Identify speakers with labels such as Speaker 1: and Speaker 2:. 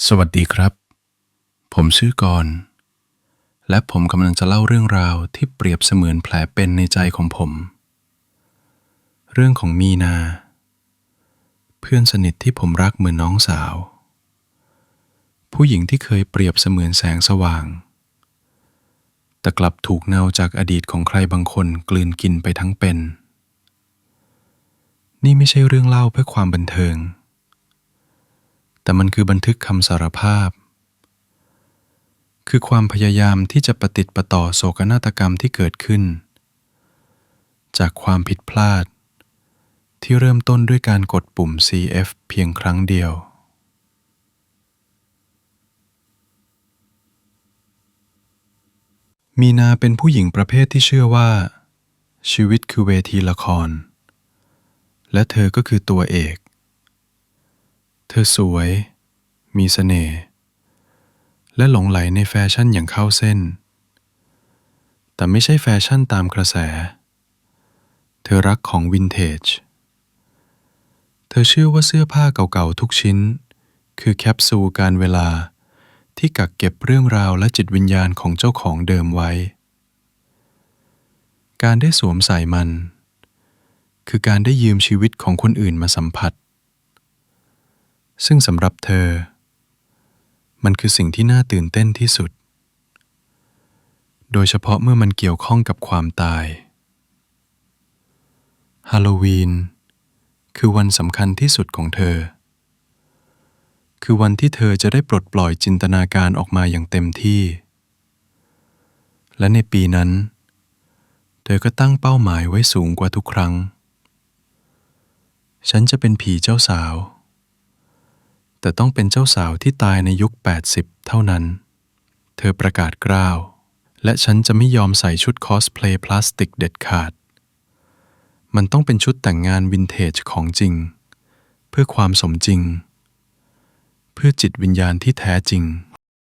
Speaker 1: สวัสดีครับ ผมชื่อกรณ์และผมกำลังจะเล่าเรื่องราวที่เปรียบเสมือนแผลเป็นในใจของผม เรื่องของมีนา เพื่อนสนิทที่ผมรักเหมือนน้องสาว ผู้หญิงที่เคยเปรียบเสมือนแสงสว่าง แต่กลับถูกเงาจากอดีตของใครบางคนกลืนกินไปทั้งเป็น นี่ไม่ใช่เรื่องเล่าเพื่อความบันเทิง แต่มันคือบันทึกคำสารภาพ คือความพยายามที่จะประติดประต่อโศกนาฏกรรมที่เกิดขึ้น จากความผิดพลาด ที่เริ่มต้นด้วยการกดปุ่ม CF เพียงครั้งเดียว มีนาเป็นผู้หญิงประเภทที่เชื่อว่า ชีวิตคือเวทีละคร และเธอก็คือตัวเอก เธอสวย มีเสน่ห์และหลงไหลในแฟชั่นอย่างเข้าเส้น แต่ไม่ใช่แฟชั่นตามกระแส เธอรักของวินเทจ เธอเชื่อว่าเสื้อผ้าเก่าๆทุกชิ้น คือแคปซูลการเวลาที่กักเก็บเรื่องราวและจิตวิญญาณของเจ้าของเดิมไว้ การได้สวมใส่มัน คือการได้ยืมชีวิตของคนอื่นมาสัมผัส ซึ่งสำหรับเธอ มันคือสิ่งที่น่าตื่นเต้นที่สุด โดยเฉพาะเมื่อมันเกี่ยวข้องกับความตาย ฮาโลวีน คือวันสำคัญที่สุดของเธอ คือวันที่เธอจะได้ปลดปล่อยจินตนาการออกมาอย่างเต็มที่ และในปีนั้น เธอก็ตั้งเป้าหมายไว้สูงกว่าทุกครั้ง ฉันจะเป็นผีเจ้าสาว แต่ต้องเป็นเจ้าสาวที่ตายในยุค 80 เท่านั้น เธอประกาศกล้าว และฉันจะไม่ยอมใส่ชุดคอสเพลย์พลาสติกเด็ดขาด มันต้องเป็นชุดแต่งงานวินเทจของจริง เพื่อความสมจริง เพื่อจิตวิญญาณที่แท้จริง